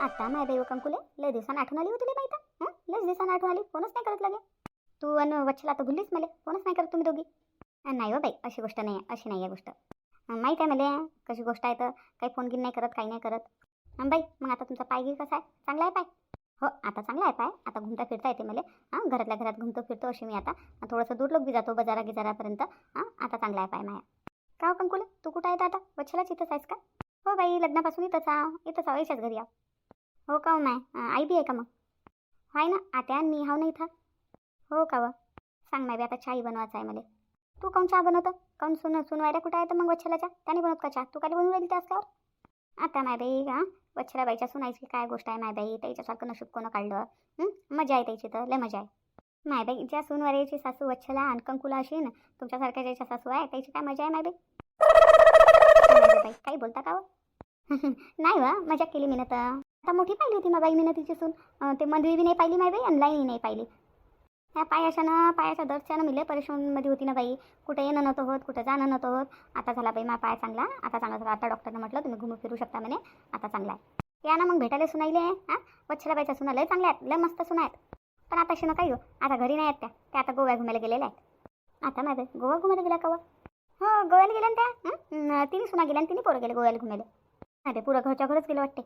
आता माय बाई कंकुले लय दिवसानं आठवण आली हो तुला माहिती हां? लय दिवसानं आठवण आली फोनच नाही करत लगे. तू आणि वच्छला तर भुललीच मला फोनच नाही करत तुम्ही दोघी. नाही हो बाई अशी गोष्ट नाही आहे अशी नाही आहे गोष्ट. माहीत आहे मला कशी गोष्ट आहे तर काही फोन गिन नाही करत काही नाही करत. बाई मग आता तुमचा पाय गिर कसा आहे? चांगला आहे पाय? हो आता चांगला आहे पाय. आता घुमता फिरता येते मला. हां घरातल्या घरात घुमतो फिरतो अशी मी आता. थोडंसं दूर लोक बी जातो बाजारा गिजारापर्यंत हां आता चांगला आहे पाय माया. का हो कंकुले? तू कुठं आहे तर आता? वच्छलाच इथंच आहेस का? हो बाई लग्नापासून इथंच आहो इथंच आहो याच्याच घरी आहो हो का हो माय आई बी आहे का मग? आहे ना आत्या आणि मी हाव नाही था हो का व? सांग माय बी आता चाई बनवायचा आहे मला. तू काऊन चहा बनवतं? काऊन सुन सुनवायला कुठं आहे तर मग वच्छलाच्या? त्याने बनवत का चहा? तू काय बनवून राहिली त्या असल्यावर आता माय बाई हां? वच्छला बाईच्या सुनायची काय गोष्ट आहे माय बाई? त्याच्यासारखं नशीब कोणं काढलं? मजा आहे त्याची तर लय मजा आहे. माय बाई ज्या सुनवऱ्याची सासू वच्छला आणि कंकुला अशी ना तुमच्यासारख्या ज्याच्या सासू आहे त्याची काय मजा आहे माय बाई? काही बोलता का नाही वा मजा केली मी ना तर. आता मोठी पाहिली होती मा बाई मी तिची सून ते मंदिर बी नाही पाहिली माय बाई आणि लाईनही नाही पाहिली. ह्या पायाशानं पायाच्या दर्शनं मिले परेशानमध्ये होती ना बाई. कुठं येणं नव्हतं होत कुठं जाणं नव्हतं होत. आता झाला बाई मा पाय चांगला. आता चांगला झाला. आता डॉक्टरनं म्हटलं तुम्ही घुमू फिरू शकता म्हणे. आता चांगला आहे. या ना मग भेटायला सुनाईले हां? वच्छला बाईच्या सुना लय चांगल्या आहेत. लय मस्त सुना आहेत. पण आता शिनं काही हो? आता घरी नाही आहेत त्या. त्या आता गोव्या घुमायला गेलेल्या आहेत. आता माझं गोवा घुमायला गेला का व? हो गोव्याला गेल्या त्या. तिने सुना गेल्या आणि तिन्ही पोरं गेले गोव्याला घुमायला. नाही ते पुरं घरच्या घरच गेलं वाटते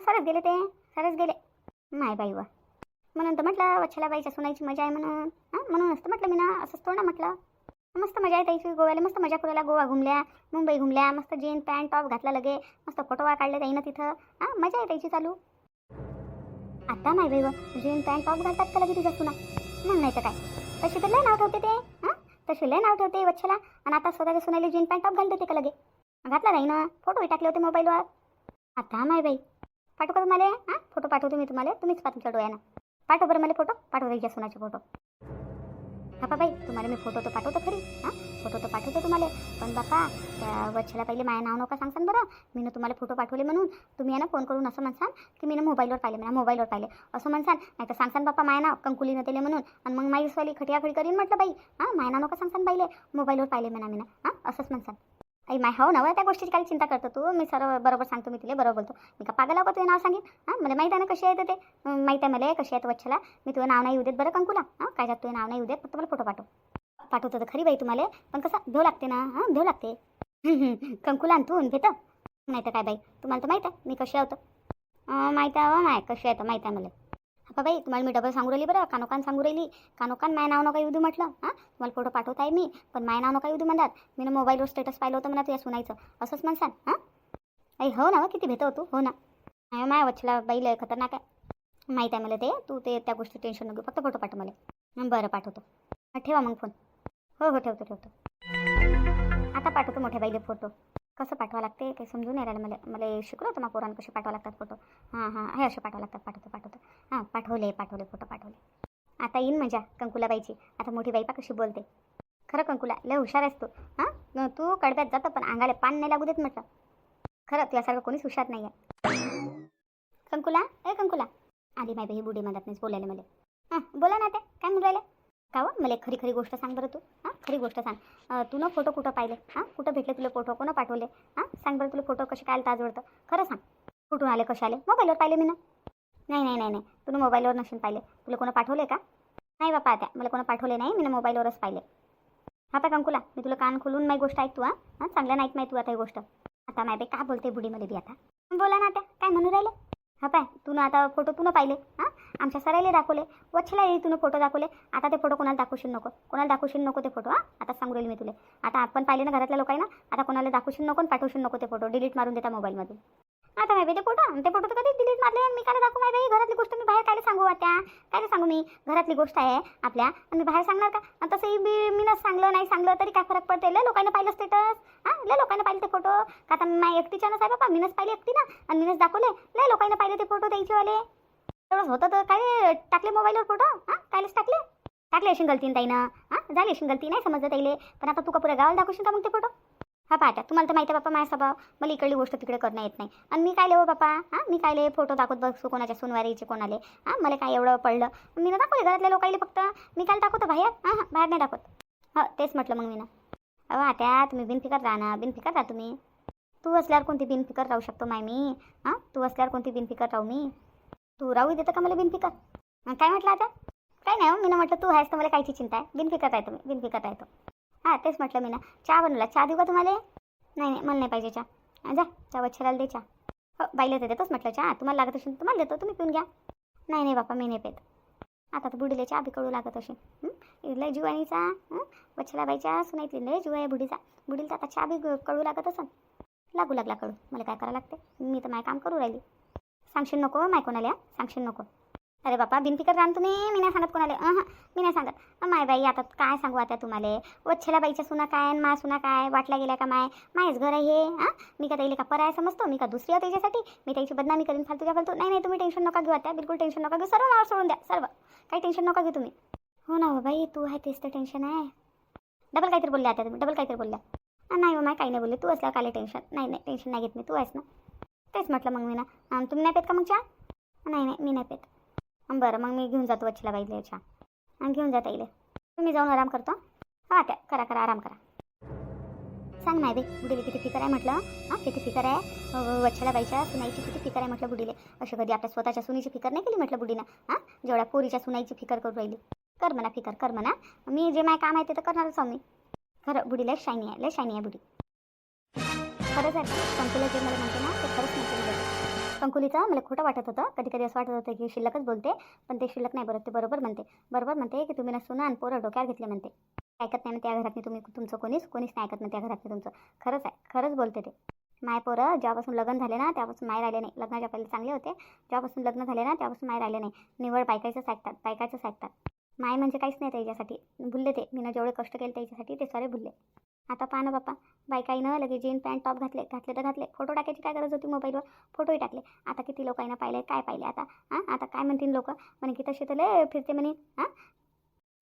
सरच गेले ते सरच गेले. माय बाई वा. म्हणून तर म्हटलं वच्छला बाईच्या सुनायची मजा आहे म्हणून. हां म्हणून असतं म्हटलं मी ना असंच थोडं ना म्हटलं. मस्त मजा आहे इथे गोव्याला मस्त मजा करायला गोवा घुमल्या मुंबई घुमल्या मस्त जीन पॅन्ट टॉप घातला लगे मस्त फोटो काढले त्याईनं तिथं. हां मजा आहे त्याची चालू. आता माय बाई व जीन पॅन्ट टॉप घालतात का लगे तिच्या सुना? मग नाही तर काय. तशी तर लय नाव ठेवते ते हां? तशी लय नाव ठेवते वच्छला. आणि आता स्वतःच्या सुनायला जीन पॅन्ट टॉप घालते होते का लगे? घातला नाही ना फोटोही टाकले होते मोबाईलवर आता माय बाई पाठवू का तुम्हाला? हां? फोटो पाठवतो मी तुम्हाला. तुम्हीच पा तुमच्या डोळ्यानं. पाठव बरं मला फोटो. पाठव त्याच्या सोनाचे फोटो. बापा बाई तुम्हाला मी फोटो तर पाठवतो खरी. हां? फोटो तर पाठवतो तुम्हाला. पण बापा त्या वच्छेला पहिले माझ्या नाव नका सांगसान बरं. मी ना तुम्हाला फोटो पाठवले म्हणून तुम्ही आहे ना फोन करून असं म्हणसान की मी ना मोबाईलवर पाहिले म्हणा मोबाईलवर पाहिले. असं म्हणसान. नाही तर सांगसान बापा माय नाव कंकुलीनं दिले म्हणून. आणि मग माईसवाली खटियाखडी करीन म्हटलं बाई. हां? माय नाव नका सांगसान पाहिले मोबाईलवर पाहिले म्हणा मी ना. हां? असंच म्हणसान. आई माय हो ना त्या गोष्टीची काय चिंता करतो तू. मी सर्व बरोबर सांगतो मी तिला बरोबर बोलतो. मी का पागल का तुझं नाव सांगेन? हां मला माहीत आहे ना कशी आहे ते. माहीत आहे मला कशी आहे ते वच्छला. मी तुझं नाव नाही येऊ देत बरं कंकुला. हां काय तुझं नाव नाही येऊ फक्त मला फोटो पाठव. पाठवतो तर खरी बाई तुम्हाला. पण कसं भेव लागते ना? हां भेव लागते. कंकुला आण तू भेट नाही तर काय बाई? तुम्हाला तर माहीत आहे मी कशी आहोत माहीत आहे माय कशी आहे तर माहीत आहे मला. हा बाई तुम्हाला मी डबल सांगू राहिली बरं कानोकान सांगू राहिली. कानोकान माय नाव नका येऊ दे म्हटलं. हां तुम्हाला फोटो पाठवत आहे मी पण माय नाव नका येऊ दे म्हणतात. मी ना मोबाईलवर स्टेटस पाहिलं होतं म्हणा तुझ्या सुनायचं असंच म्हणसान हां? आई हो ना मग किती भेटव तू? हो ना. नाही माय वच्छला बाईला खतरनाक आहे. माहीत आहे मला ते तू ते त्या गोष्टी टेन्शन नको फक्त फोटो पाठव मला. बरं पाठवतो. ठेवा मग फोन हो हो ठेवतो ठेवतो. आता पाठवतो मोठ्या बाईले फोटो कसं पाठवा लागते काही समजून नाही राहिलं मला मला शिकलो होतं मग पोरांना कसे पाठवा लागतात फोटो हां हां हे असे पाठवा लागतात पाठवतो पाठवतो. हां पाठवले पाठवले फोटो पाठवले. आता येईन मजा कंकुलाबाईची. आता मोठी बाई पा कशी बोलते. खरं कंकुला लय हुशार आहेस तू. हां? तू कडब्यात जातं पण अंगाला पान नाही लागू देत म्हटलं. खरं तुझ्यासारखं कोणीच हुशार नाही आहे कंकुला ए कंकुला. आली माय बाई बुडी मदत नाही बोलायला मला हां बोला ना ते काय म्हणून राहिले का हो? मला खरी खरी गोष्ट सांग बरं तू. हां? खरी गोष्ट सांग. तू ना फोटो कुठं पाहिले? हां? कुठं भेटले तुला फोटो कोणं पाठवले? हां? सांग बरं तुला फोटो कसे काय ताजवडतं खरं सांग. कुठून आले कसे आले? मोबाईलवर पाहिले मी ना. नाही नाही नाही नाही. तुला मोबाईलवर नसेल पाहिले. तुला कोणं पाठवले का? नाही बापा आता. मला कोणा पाठवले नाही. मी ना मोबाईलवरच पाहिले. हा पा कंकुला मी तुला कान खोलून माझी गोष्ट ऐकतो तू हां? हां? चांगल्या नाहीत माहीत तू आता ही गोष्ट. आता माय बाई का बोलते बुडीमध्ये बी आता? बोला ना आता. काय म्हणून राहिले? हा पाय तू ना आता फोटो तू ना पाहिले हां? आमच्या सरायला दाखवले. वच्छला येईल फोटो दाखवले. आता ते फोटो कोणाला दाखवशील नको. कोणाला दाखवशील नको ते फोटो हां? आता सांगू राहील मी तुला. आता आपण पाहिले ना घरातल्या लोकांना आता कोणाला दाखवशील नको पाठवशील नको ते फोटो. डिलीट मारून देता मोबाईलमध्ये. आता माहिती ते फोटो? ते फोटो तर कधीच डिलीट मारले आणि मी काय दाखवू माहिती घरातली गोष्ट मी बाहेर काय सांगू आता? काय सांगू मी? घरातली गोष्ट आहे आपल्या. आणि मी बाहेर सांगणार का? आणि तसंही बी मी ना सांगलं नाही सांगलं तरी काय फरक पडते लय लोकांना पाहिलं स्टेटस हां? लय लोकांना पाहिले ते फोटो. का आता माय एकटीच्यानंच आहे बाबा मीनच पाहिले एकटी ना आणि मीनच दाखवले. लय लोकांना पाहिले ते फोटो द्यायचेवाले एवढंच होतं तर काय टाकले मोबाईलवर फोटो हां? कायलेच टाकले? टाकले अशी गलतीन ताईनं. हां? झाली अशी गलती नाही समजलं ताईले. पण आता तू का पुऱ्या गावाला दाखवशील का मग ते फोटो हा पाहता तुम्हाला तर माहिती आहे बाप्पा माझा स्वभाव. मला इकडली गोष्ट तिकडे करणं येत नाही. आणि मी काय लिहो बाप्पा? हां? मी काय फोटो दाखवत बसू कोणाच्या सुनवारीचे कोणाले? हां? मला काय एवढं पडलं? मी ना दाखवले घरातल्या लोकांना फक्त. मी काय दाखवतो बाहेर? हां हां बाहेर नाही दाखवत. हो तेच म्हटलं मग मी ना. अहो आता तुम्ही बिनफिकर राहा ना. बिनफिकर राहा तुम्ही. तू असल्यावर कोणती बिनफिकर राहू शकतो माय मी? हां? तू असल्यावर कोणती बिनफिकर राहू मी? तू राहू देतं का मला बिनफिकर? काय म्हटलं आता? काय नाही हो मी म्हटलं तू आहेस तर मला कायची चिंता आहे. बिनफिकर राहतो मी आहे राहतो हां तेच म्हटलं मी ना चहा बनवला. चहा देऊ का तुम्हाला? नाही नाही मला नाही पाहिजे चहा. जा चहा वच्छराला दे चहा. हो बाईला तर देतोच म्हटलं चहा. तुम्हाला लागत असेल तुम्हाला देतो. तुम्ही पिऊन घ्या. नाही नाही बापा मी नाही पेत. आता तर बुडीला चहा बी कळू लागत असेल. इथला लय जुवानीचा हं? सुनाईतली लय जुवा आहे बुडीचा. बुडीला तर आता चहा बी कळू लागत असेल लागू लागला कळू. मला काय करावं लागते मी तर माझं काम करू राहिली. सांगशील नको माय कोणाला सांगशील नको. अरे बापा बिनफिकर राम तुम्ही मी नाही सांगत कोणाला. मी नाही सांगत. माय बाई आता काय सांगू आता तुम्हाला? वच्छेला बाईच्या सुना काय आणि मा सुना काय? वाटला गेल्या का माय? मायच घर आहे हे हां मी का त्याला का पराय समजतो? मी का दुसरी आहे त्याच्यासाठी? मी त्याची बदनामी करीन फालतूच्या फालतू. नाही नाही तुम्ही टेन्शन नका घेऊ आता. बिलकुल टेन्शन नका घेऊ. सर्व नाव सोडून द्या सर्व. काही टेन्शन नका घेऊ तुम्ही. हो ना हो बाई तू आहे तेच तर टेन्शन आहे. डबल काहीतरी बोलले आता तुम्ही डबल काहीतरी बोलल्या. नाही हो माय काही नाही बोलले. तू असल्या काले टेन्शन नाही नाही टेन्शन नाही घेत मी. तू आहेस ना. तेच म्हटलं मग मी ना तुम्ही नाही पेत का मग चहा? नाही नाही मी नाही पेत. बरं मग मी घेऊन जातो वच्छीला बाईले चहा. आणि घेऊन जाता येईल तुम्ही जाऊन आराम करतो. हां त्या करा करा आराम करा. सांग नाही बाई बुडीले किती फिकर आहे म्हटलं हां? किती फिकर आहे? वच्छला बाईच्या सुनाईची किती फिकर आहे म्हटलं बुडीले अशी कधी आपल्या स्वतःच्या सुनीची फिकर नाही केली म्हटलं बुडीनं हां? जेवढ्या पोरीच्या सुनाईची फिकर करू राहिली. कर म्हणा फिकर कर म्हणा. मी जे माय काम आहे ते तर करणारच आहो मी. खरं बुडीला शायनी आहे लय शायनी आहे बुडी खरंच आहे. कंकुला जे मला म्हणते ना ते खरंच म्हणते मी. मला खोटं वाटत होतं. कधी कधी असं वाटत होतं की शिल्लकच बोलते पण ते शिल्लक नाही बरं ते बरोबर म्हणते. बरोबर म्हणते की तुम्ही ना सुना आणि पोरं डोक्यावर घेतले म्हणते. ऐकत नाही मग त्या घरातनी तुम्ही तुमचं कोणीच कोणीच नाही ऐकत नाही त्या घरातनी तुमचं. खरंच आहे. खरंच बोलते ते. माय पोरं जेव्हापासून लग्न झाले ना त्यापासून माय राहिले नाही. लग्नाच्या पहिले चांगले होते जेव्हापासून लग्न झाले ना त्यापासून माय राहिले नाही. निवड बायकायचंच ऐकतात बायकायचंच ऐकतात माय म्हणजे काहीच नाही त्याच्यासाठी. भुलले ते. मी जेवढे कष्ट केले त्याच्यासाठी ते सारे भुलले. आता पहा ना बाप्पा बायकाईनं लगेच जीन पॅन्ट टॉप घातले घातले तर घातले. फोटो टाकायची काय गरज होती मोबाईलवर फोटोही टाकले. आता किती लोकांना पाहिले काय पाहिले आता? हां? आता काय म्हणतील लोक? म्हणे की तसे तर फिरते म्हणे. हां?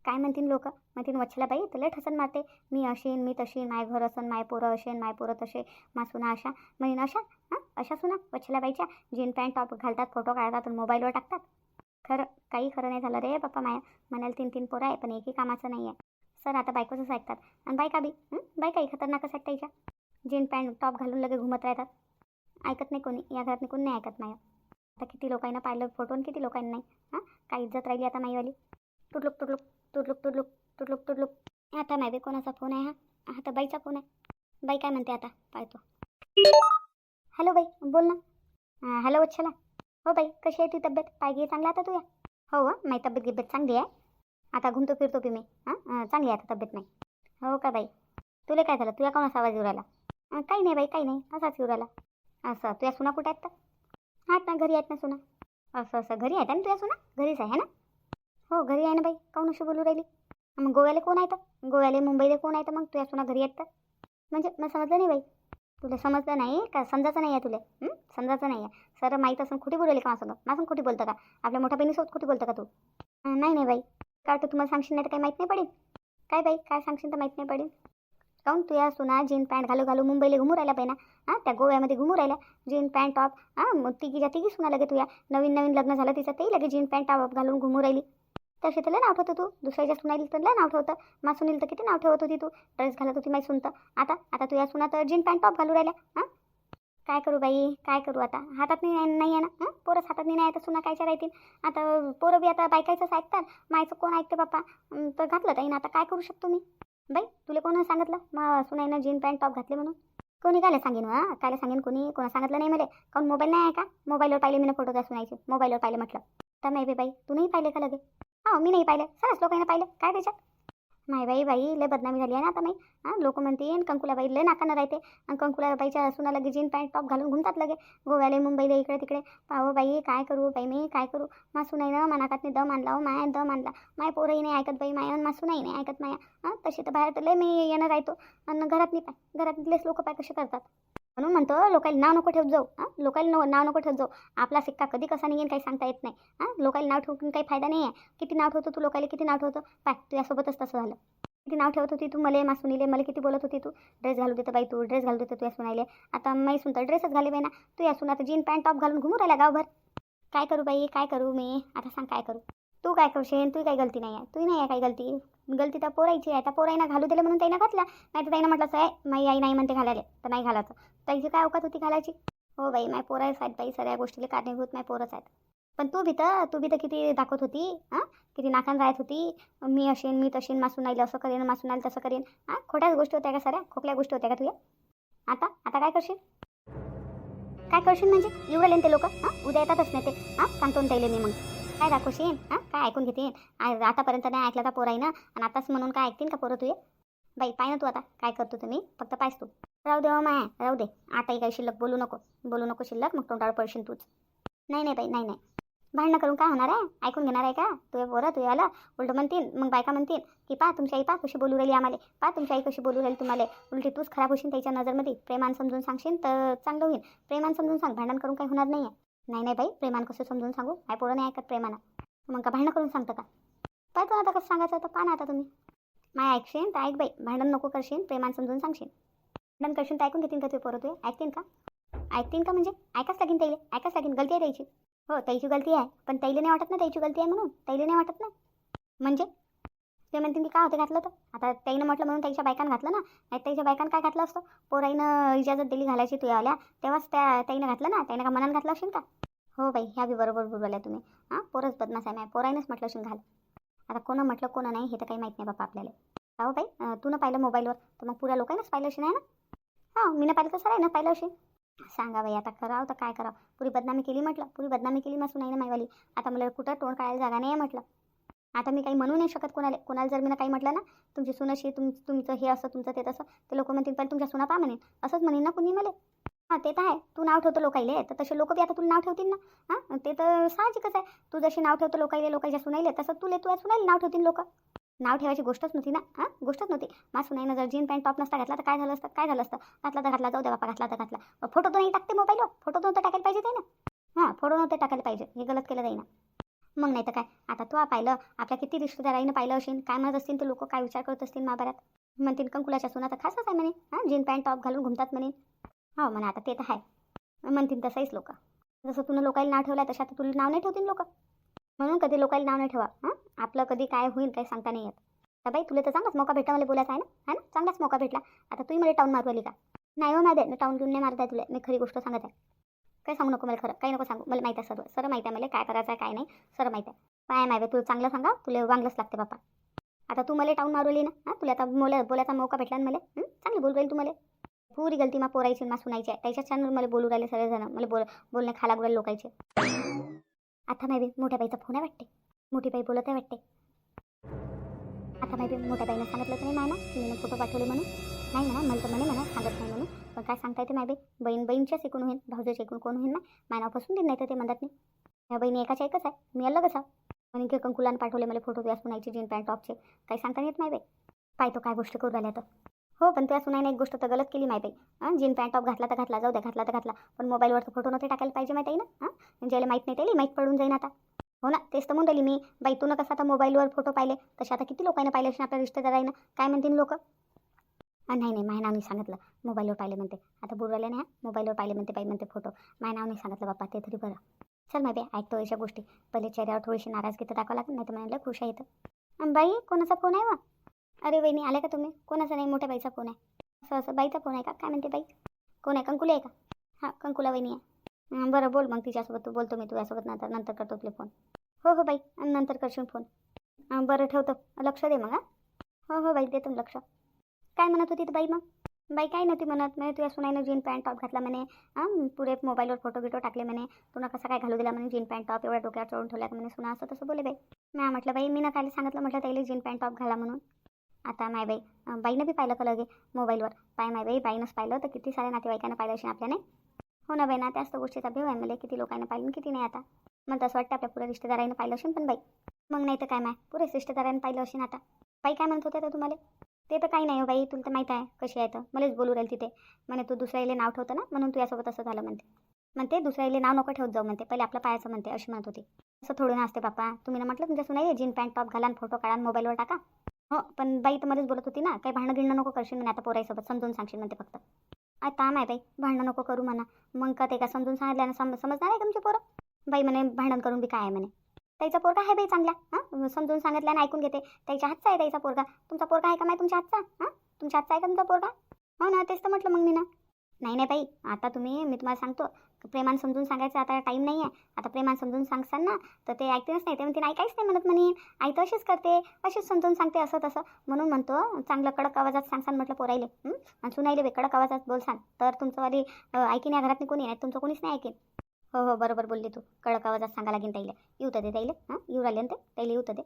काय म्हणतील लोक? म्हणतील वच्छला बाई तर ठसन मारते. मी असेन मी तशी माय घर असन माय पोरं असेन माय पोरं तसे मा सुना अशा. म्हणेन अशा? हां? अशा सुना? वच्छला बाईच्या? जीन पॅन्ट टॉप घालतात फोटो काढतात आणि मोबाईलवर टाकतात? खरं काही खरं नाही झालं रे पप्पा माया. म्हणाल तीन तीन पोरं आहे पण एकही कामाचं नाही आहे सर आता बायकोचंच ऐकतात. आणि बायका बी बायकाही खतरनाकच आहेत त्याच्या जीन पॅन्ट टॉप घालून लगे घुमत राहतात. ऐकत नाही कोणी. या घरात कोणी नाही ऐकत माया. आता किती लोकांना पाहिलं फोटो आणि किती लोकांना नाही. हां? काय इज्जत राहिली आता माईवाली? तुटलुक तुटलुक तुटलुक तुटलुक तुटलुक तुटलुक आता नाही बी कोणाचा फोन आहे हा? हा तर बाईचा फोन आहे. बाई काय म्हणते आता? पाहतो हॅलो बाई बोल ना. हॅलो वच्छला हो बाई कशी आहे ती तब्येत? पाय घे चांगला आता तुया हो हो माझी तब्येत गिब्येत चांगली आहे. आता घुमतो फिरतो बी मी. हां? चांगली आहे आता तब्येत नाही. हो का बाई? तुला काय झालं? तुया कोणाचा आवाज येऊ राहिला? काही नाही बाई काही नाही. असाच येऊ राहिला. असं तुया सुना कुठं आहेत तर? आहेत ना घरी आहेत ना सुना. असं असं. घरी आहेत ना तुया सुना? घरीच आहे ना? हो घरी आहे ना बाई. काऊन अशी बोलू राहिली? मग गोव्याला कोण आहे तर? गोव्याला मुंबईला कोण आहे तर मग तुया सुना घरी आहेत तर? म्हणजे मग समजलं नाही बाई. तुला समजलं नाही? का समजायचं नाही आहे तुला? समजायचं नाही आहे. सर माहीत असं कुठे बोलले का माझं माझं कुठे बोलतं का? आपल्या मोठ्या बहिणीसोबत कुठे बोलतं का तू? नाही नाही बाई. काय तर तुम्हाला सांगशील नाही तर काही माहीत नाही पडेल. काय बाई काय सांगशील तर माहीत नाही पडेल. काऊन तू या सुना जीन पॅन्ट घालू घालू मुंबईला घुमू राहिला पाहिजे हां त्या गोव्यामध्ये घुमू राहिल्या जीन पॅन्ट टॉप हां मग तिघीच्या तिघी सुना लगे तुया नवीन नवीन लग्न झालं तिचं तेही लगे जीन पॅन्ट टॉप घालून घुमू राहिली. तसे तर नाव ठेवतो तू. दुसऱ्याच्या सुनाईल तर लय नाव ठेवतं. मा सुनील तर किती नाव ठेवत होती तू. ड्रेस घालत होती माहीत सुनतं. आता आता तू या सुना तर जीन पॅन्ट टॉप घालू राहिल्या. हां? काय करू बाई? काय करू आता? हातात नाही नाही आहे ना? हं? पोरंच हातात नाही आहे तर सुना कायच्या राहतील आता पोरं बी आता बायकायचंच ऐकतात. मायचं कोण ऐकते बाप्पा? तर घातलं ताईन आता काय करू शकतो मी बाई तुला कोण सांगितलं? मग सुनाईनं जीन पॅन्ट टॉप घातले म्हणून. कोणी कायला सांगेन हां कायला सांगेन कोणी? कोणा सांगितलं नाही मला? काऊन मोबाईल नाही आहे का? मोबाईलवर पाहिले मी फोटो काय सुनायचे मोबाईलवर पाहिले म्हटलं. तर नाही बे बाई तू नाही पाहिले का लगे? हो मी नाही पाहिलं. सरस लोकांना पाहिलं. काय त्याच्यात? माय बाई बाई लय बदनामी झाली आहे ना आता माई हां लोक म्हणते कंकुलाबाई लय नाकानं राहते. आणि कंकुला बाईच्या सुना लगे जीन पॅन्ट टॉप घालून घुमतात लगे. गोव्याला मुंबईला इकडे तिकडे. पाहो बाई काय करू बाई मी काय करू? मासू नाही ना मनाकात दम आणला हो माया दम आणला. माय पोरंही नाही ऐकत बाई माया मासू नाही नाही ऐकत माया. हां तशी तर बाहेर तर लय मी येणं राहतो. आणि घरात नाही पाय घरातलेच लोक पाय कसे करतात? म्हणून म्हणतो लोकांना नाव नको ठेवत जाऊ हां? लोकांना नाव नको ठेवत जाऊ. आपला सिक्का कधी कसा निघेन काही सांगता येत नाही हां? लोकांना नाव ठेवून काही फायदा नाही आहे किती नाव ठेवतो तू लोकांना किती नाव ठेवतो? पाय तुझ्यासोबतच तसं झालं. किती नाव ठेवत होती तू मले मा सुनीले मला किती बोलत होती तू? ड्रेस घालू देतं बाई तू ड्रेस घालू देतं तुया सुनायले आता मी सुनतं ड्रेसच घाले बाई ना तू या सुन आता जीन पॅन्ट टॉप घालून घुमू राहिला गावभर? काय करू बाई? काय करू मी? आता सांग काय करू? तू काय करशील? तू काही गलती नाही आहे. तुही नाही आहे काही गलती. गलती तिथं पोरायची आहे. त्या पोराईना घालू दिलं म्हणून त्यानं घातला. नाही तर त्यानं म्हटलं असं आहे माई आई नाही म्हणते घालायला. तर नाही घालायचं. त्याची काय अवकात होती घालायची? हो बाई माय पोरंच आहेत बाई सगळ्या गोष्टीला कारणीभूत माय पोरच आहेत. पण तू भीतं तर तू भीतं तर किती दाखवत होती? हां? किती नाकान राहत होती? मी असेन मी तशीन मासून आईल असं करेन मासून आईल तसं करेन. हां? खोट्याच गोष्टी होत्या का सऱ्या? खोकल्या गोष्टी होत्या का तुझ्या? आता? आता काय करशील? काय करशील म्हणजे? एवढं ते लोक हां? उद्या येतातच नाही ते. हां? सांगतो ना त्याला मी मग. काय दाखवशील? हां? काय ऐकून घेते आज आतापर्यंत नाही ऐकलं तर पोराईनं? आणि आताच म्हणून काय ऐकतील का पोरं तुझे बाई पाय ना तू आता. काय करतो तुम्ही? फक्त पायस तू. राहू दे हो माया राहू दे. आताही काही शिल्लक बोलू नको. बोलू नको शिल्लक मग तोंडावर पडशील तूच. नाही नाही बाई नाही नाही. भांडणं करून काय होणार आहे? ऐकून घेणार आहे का? तुझ्या पोरं तुझ्या आलं उलट म्हणतील मग बायका म्हणतील की पा तुमची आई पा कशी बोलू राहिली आम्हाला? पा तुमची आई कशी बोलू राहिली तुम्हाला? उलटी तूच खराब होशील त्याच्या नजरमध्ये. प्रेमान समजून सांगशील तर चांगलं होईल. प्रेमान समजून सांग. भांडण करून काही होणार नाही आहे नाही नाही बाई प्रेमान कसं समजून सांगू? काय पोरं नाही ऐकत प्रेमानं. मग का भांडणं करून सांगतं का? पाहतो आता कसं सांगायचं तर पहा ना आता तुम्ही. माय ऐकशीन तर ऐक बाई. भांडण नको करशील प्रेमान समजून सांगशील भांडण करशील तर ऐकून घेतील का ते पोरं तुझे? ऐकतील का? ऐकतील का म्हणजे? ऐकाच लागेन ताईले. ऐकाच लागेन. गलती आहे त्याची हो त्याची गलती आहे. पण तैली नाही वाटत ना त्याची गलती आहे म्हणून? तैली नाही वाटत ना? म्हणजे? ते म्हणतील की काय होते घातलं तर आता त्याईनं म्हटलं म्हणून त्याच्या बायकानं घातलं ना. नाही त्याच्या बायकान काय घातलं असतं? पोराईनं इजाजत दिली घालायची तू आल्या तेव्हाच त्या त्याईनं घातलं ना? त्याईनं का मनानं घातलं असेल का? हो बाई ह्या बी बरोबर बोलवल्या तुम्ही. हां पोरच बदमाश आहे माय. पोराईनंच म्हटलं असेल घाल. आता कोणं म्हटलं कोणं नाही हे तर काही माहीत नाही बापा आपल्याला. हो बाई तू न पाहिलं मोबाईलवर? तर मग पुऱ्या लोकांनाच पाहिलं असेल आहे ना? हो मी न पाहिलं तर सर आहे ना पाहिलं असेल. सांगा बाई आता करावं तर काय करावं? पुरी बदनामी केली म्हटलं. पुरी बदनामी केली मग नाही ना माईवाली आता मला कुठं तोंड काढायला जागा नाही आहे म्हटलं. आता मी काही म्हणू नाही शकत कोणाला कोणाला जर मी ना काही म्हटलं ना तुमची सुनाशी तुम तुमचं हे असं तुमचं ते तसं ते लोक म्हणतील पण तुमच्या सुना पा म्हणेन असंच म्हणेन ना कुणी मला. हां ते तर आहे. तू नाव ठेवतो लोकाईले तर तसे लोक बी आता तुला नाव ठेवतील ना. हां ते तर साहजिकच आहे. तू जशी नाव ठेवतो लोकाईले लोकांच्या सुनाईले तसं तुले तुला सुनाईले नाव ठेवतील लोक. नाव ठेवायची गोष्टच नव्हती ना. हां गोष्टच नव्हती. मा सुनाईनं जर जीन पॅन्ट टॉप नसता घातला तर काय झालं असतं? काय झालं असतं? घातला तर घातला जाऊ द्या बापा घातला तर घातला. फोटो तर नाही टाकते मोबाईलवर. फोटो तर टाकायला पाहिजे ते ना. हां फोटो नव्हते टाकायला पाहिजे. हे गलत केलं जाईना. मग नाही तर काय? आता तू पाहिलं आपल्या किती रिश्तेदाराईनं पाहिलं असेल काय म्हणत असतील ते लोक काय विचार करत असतील महाभारत? म्हणतील कंकुलाच्या सुना तर खासच आहे म्हणे हां? जीन पॅन्ट टॉप घालून घुमतात म्हणे. हो म्हणा आता ते तर आहे. म्हणतील तसंच लोक. जसं तुला लोकांना नाव ठेवलं तशा आता तुला नाव नाही ठेवतील लोक. म्हणून कधी लोकांना नाव नाही ठेवा हां? आपलं कधी काय होईल काही सांगता नाही येत. तर बाई तुला तर चांगलाच मौका भेटला मला बोलायचा आहे ना? हा ना? चांगलाच मौका भेटला. आता तुम्ही मला टाऊन मारवली का? नाही हो माझे मी टाऊन घेऊन नाही मारत आहे तुला. मी खरी गोष्ट सांगत आहे. काय सांगू नको मला खरं काही नको सांगू. मला माहिती आहे सर्व. सर्व माहिती आहे मला. काय करायचं आहे काय नाही सर्व माहीत आहे. काय माहिती तुला चांगलं सांगा तुला वांगलंच लागते बापा आता तू मला टाऊन मारवली ना हां? तुला आता बोला बोलायचा मौका भेटला ना मला? चांगली बोल राहील तू मला. पुरी गलती मा पोरायची मा सुनायची आहे. त्याच्याच चॅनल मला बोलू राहिले सगळेजण. मला बोल बोलणे खाला गुरायला लोकायचे आता माहिती मोठ्या बाईचा फोन आहे वाटते. मोठी बाई बोलत आहे वाटते. आता माहिती मोठ्या बाईनं सांगितलं तर नाही मायना मी फोटो पाठवले म्हणून. नाही म्हणा मला तर म्हणे म्हणा सांगत नाही म्हणून. पण काय सांगता येते माय बाई? बहीण बहीणच्याच एकूण होईल भाऊजाच्या एकूण कोण होईन ना? माय नाव फसून देत नाही तर ते म्हणतात नाही. ह्या बहिणी एकाच्या एकच आहे. मी अलगच आहे. म्हणून की कंकुलान पाठवले मला फोटो तुझ्या सुनायची जीन पॅन्ट टॉपचे. काही सांगता येत नाही बाई. पाय तो काय गोष्ट करू राहिल्या तर. हो पण तुझ्या सुनाईने एक गोष्ट तर गलत केली माय बाई. हां जीन पॅन्ट टॉप घातला तर घातला जाऊ द्या घातला तर घातला. पण मोबाईलवर तर फोटो नव्हते टाकायला पाहिजे माहिती आहे ना? हां ज्याला माहीत नाही त्याला माहीत पडून जाईन आता. हो ना तेच तर म्हणून राहिली मी. बाई तू कसं आता मोबाईलवर फोटो पाहिले. तसे आता किती लोकांना पाहिले असेल आपल्या रिश्तेदारांना? काय म्हणतील लोक? नाही नाही माझ्या नाव सांगितलं. मोबाईलवर पाहिले म्हणते. आता बोलवायला नाही मोबाईलवर पाहिले म्हणते बाई म्हणते फोटो माझ्या नाव नाही सांगितलं बाप्पा ते तरी बरं. चल माहिती बाई ऐकतो अशा गोष्टी. पहिले चेहऱ्यावर थोडीशी नाराजगी तर दाखवा लागेल नाही तर म्हणाले खुश आहे इथं. बाई कोणाचा फोन आहे वा? अरे वहिनी आले का तुम्ही? कोणाचा नाही मोठ्या बाईचा फोन आहे. असं असं बाईचा फोन आहे का? काय म्हणते बाई? कोण आहे? कंकुला आहे का? हां कंकुला वहिनी आहे. बरं बोल मग तिच्यासोबत. तू बोलतो मी तुझ्यासोबत नंतर नंतर करतो तुला फोन हो हो बाई आणि नंतर करशील फोन बरं ठेवतो. लक्ष दे मग हो हो बाई देतो ना लक्ष. काय म्हणत होती तर बाई मग? बाई काय नव्हती म्हणत? म्हणजे तुझ्या सुनाईनं जीन पॅन्ट टॉप घातला म्हणे हां पुरे मोबाईलवर फोटो बिटो टाकले म्हणे. तुला कसा काय घालू दिला म्हणे जीन पॅन्ट टॉप? एवढ्या डोक्यावर चढून ठेवल्या का म्हणे सुना. असं तसं बोले बाई. मॅ म्हटलं बाई मी ना काय सांगितलं म्हटलं त्याला जीन पॅन्ट टॉप घाला म्हणून. आता माय बाई बाईनं बी पाहिलं का लगे मोबाईलवर? पाय माय बाई बाईनंच पाहिलं. तर किती साऱ्या नातेवाईकांना पाहिलं अशी आपल्याने? हो ना बाई ना त्याच तर गोष्टीचा भेव आहे. मला किती लोकांना पाहिलं किती नाही आता. मग तसं वाटतं आपल्या पुऱ्या रिश्तेदारांनी पाहिलं असेल पण बाई. मग नाही तर काय माय? पुरे रिश्तेदारांनी पाहिलं असेल आता. बाई काय म्हणत होत्या तर तुम्हाला? ते तर काही नाही हो बाई तुला तर माहीत आहे कशी आहे तर. मलाच बोलू राहील तिथे. म्हणे तू दुसऱ्याला नाव ठेवतं ना म्हणून तुझ्यासोबत असं झालं म्हणते. म्हणते दुसऱ्याला नाव नको ठेवत जाऊ म्हणते. पहिले आपलं पायाचं म्हणते अशी म्हणत होती. असं थोडं नसते बापा तुम्ही ना म्हटलं तुमच्या सुनाई जीन पॅन्ट टॉप घाला फोटो काढा मोबाईलवर टाका. हो पण बाई तर मध्येच बोलत होती ना काही भांडणं गिणणं नको करशील म्हणे आता पोराईसोबत समजून सांगशील म्हणते फक्त. काम आहे बाई. भांडणं नको करू म्हणा. मग का ते का समजून सांगितल्यानं सम समजणार आहे का पोरं? बाई म्हणे भांडण करून बी काय आहे म्हणे. त्याचा पोरगा आहे बाई चांगला हां? समजून सांगितल्यानं ऐकून घेते. त्याच्या हातचा आहे त्याचा पोरगा. तुमचा पोरगा आहे का माय तुमच्या हातचा? हां? तुमच्या हातचा आहे का तुमचा पोरगा? हो ना तेच तर म्हटलं मग मी ना नाही नाही बाई आता तुम्ही मी तुम्हाला सांगतो. प्रेमान समजून सांगायचं आता टाईम नाही आहे. आता प्रेमान समजून सांगसान ना तर ते ऐकतेच नाही. ते म्हणते आई काहीच नाही म्हणत म्हणे. आई तर अशीच करते अशीच समजून सांगते असं तसं. म्हणून म्हणतो चांगलं कडक आवाजात सांगसान म्हटलं पोरायले आणि सुनाईले बे कडक आवाजात बोलसान. तर तुमचंवाली ऐकिन या घरात कोणी? नाही तुमचं कोणीच नाही ऐकेन. हो हो बरोबर बोलली तू. कडक आवाजात सांगा लागेल ताईले. येऊ तर दे ताईले. हां येऊ राहिले ना ते? ताईले येऊ तर दे.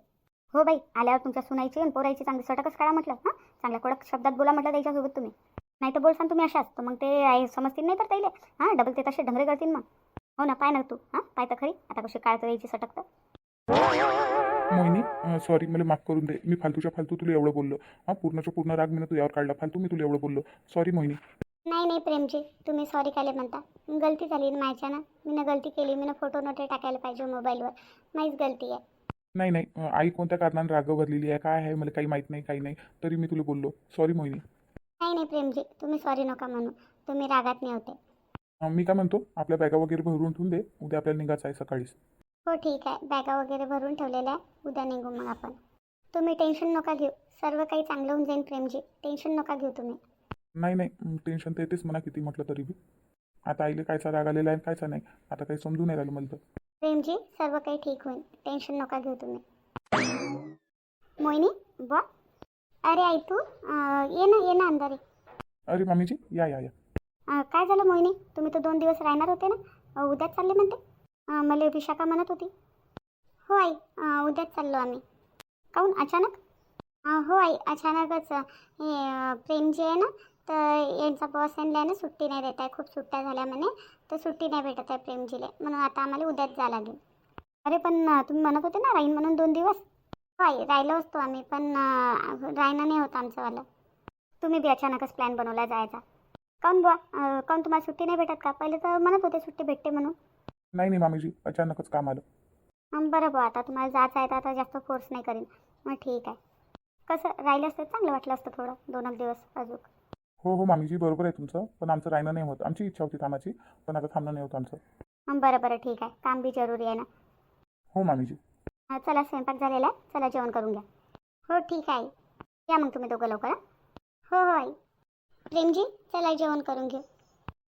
हो बाई आल्यावर तुमच्या सुनायची आणि पोरायची चांगली सटकच काढा म्हटलं. हां चांगल्या कडक शब्दात बोला म्हटलं त्याच्यासोबत तुम्ही. नाही तर बोलसान तुम्ही अशाच. तर मग ते आहे समजतील नाही तर ताईले. हां डबल ते तसे ढंगरे करतील मग. हो ना पाय ना तू. हां पाय तर खरी. आता कशी काय तर यायची सटक तर मोहिनी सॉरी मला माफ करून दे. मी फालतूच्या फालतू तुला एवढं बोललो. हां पूर्णच्या पूर्ण राग मी तुझ्यावर काढला. फालतू मी तुला एवढं बोललो. सॉरी मोहिनी. नाही नाही प्रेमजी तुम्ही सॉरी कायले म्हणता. गलती झाली ना माझ्यानं. मी गलती केली मी फोटो नोटे टाकायला पाहिजे मोबाईलवर माझीच गलती आहे. नाही नाही. आई कोणत्या कारणाने राग भरलेली आहे? काय आहे? मला काही माहीत नाही काही नाही. तरी मी तुला बोललो. सॉरी मोहिनी. नाही नाही प्रेमजी तुम्ही सॉरी नका म्हणू. तुम्ही रागात नाही होते. अं, मी काय म्हणतो? आपल्या बॅगा वगैरे भरून ठेवून दे. उद्या आपल्याला निघायचं आहे सकाळीच. हो ठीक आहे. बॅगा वगैरे भरून ठेवलेल्या आहे. उद्या निघू मग आपण. तुम्ही टेन्शन नका घेऊ. सर्व काही चांगलं होऊन जाईल प्रेमजी. टेन्शन नका घेऊ तुम्ही. नाही नाही. टेन्शन तर येतेच म्हणा किती म्हटलं तरी बी. आता आईले कायचा राग आलेला आहे कायचा नाही. आता काही समजून नाही राहिलं मला तर. प्रेमजी सर्व काही ठीक होईल. टेन्शन नका घेऊ तुम्ही. मोहिनी बा अरे आई तू अं, ये ना ये ना अंधारे. अरे मामीजी या या या. अं, काय झालं मोहिनी? तुम्ही तर दोन दिवस राहणार होते ना? अं, उद्याच चालले म्हणते? अं, मला विशाखा म्हणत होती. हो आई अं, उद्याच चाललो आम्ही. काहून? अचानक? अं, हो आई अचानकच. अं, हे अं, प्रेम जे आहे ना तर यांचा बॉस आहे ना सुट्टी नाही देत आहे. खूप सुट्ट्या झाल्या म्हणे. तर सुट्टी नाही भेटत आहे प्रेमजीला. म्हणून आता आम्हाला उद्याच जावं लागेल. अरे पण तुम्ही म्हणत होते ना राहीन म्हणून दोन दिवस? हो आई राहिलो असतो आम्ही पण राहणं नाही होतं आमचंवालं. तुम्ही बी अचानकच प्लॅन बनवला जायचा. काऊन बुवा काऊन तुम्हाला सुट्टी नाही भेटत का? पहिले तर म्हणत होते सुट्टी भेटते म्हणून. नाही नाही मामीजी अचानकच काम आलं. बरं बुवा आता तुम्हाला जायचं आहे तर आता जास्त फोर्स नाही करीन. मग ठीक आहे. कसं राहिलं असतं चांगलं वाटलं असतं थोडं दोन एक दिवस अजून. हो हो मामीजी बरोबर आहे तुमचं. पण आमचं राहणं नाही होत. आमची इच्छा होती कामाची पण आता थांबणं नाही होत आमचं. हं, बरं बरं ठीक आहे. काम बी जरुरी आहे ना. हो मामीजी. हं, चला स्वयंपाक झालेला आहे. चला जेवण करून घ्या. हो ठीक आहे या मग तुम्ही दोघं लवकर हं? हो हो आई. प्रेमजी चला जेवण करून घेऊ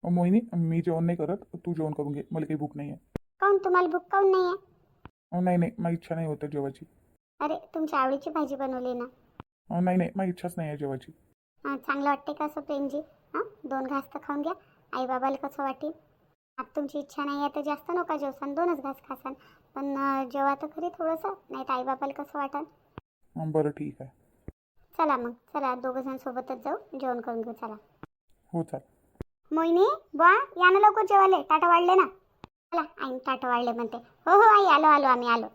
अ, मोहिनी मी जेवण नाही करत. तू जेवण करून घे. मला काही भूक नाही आहे. काऊन? तुम्हाला भूक काऊन नाही आहे? अ, नाही नाही. माझी इच्छा नाही होत जेवायची. अरे तुमच्या आवडीची भाजी बनवली ना. अ, नाही नाही. माझी इच्छाच नाही आहे जेवायची. चांगलं वाटते का असं प्रेमजी? हां दोन घास तर खाऊन घ्या. आई बाबाला कसं वाटेल? आता तुमची इच्छा नाही आहे तर जास्त नका जेवसान दोनच घास खासान. पण अं, जेवा तर खरी थोडंसं नाही तर आई बाबाला कसं वाटेल? बरं ठीक आहे. चला मग चला दोघं जण सोबतच जाऊ जेवण करून घेऊ चला. हो चाल मोहिनी बा या ना लवकर जेवायला टाटा वाढले ना? चला आई टाटा वाढले म्हणते. हो हो आई आलो आलो आम्ही आलो.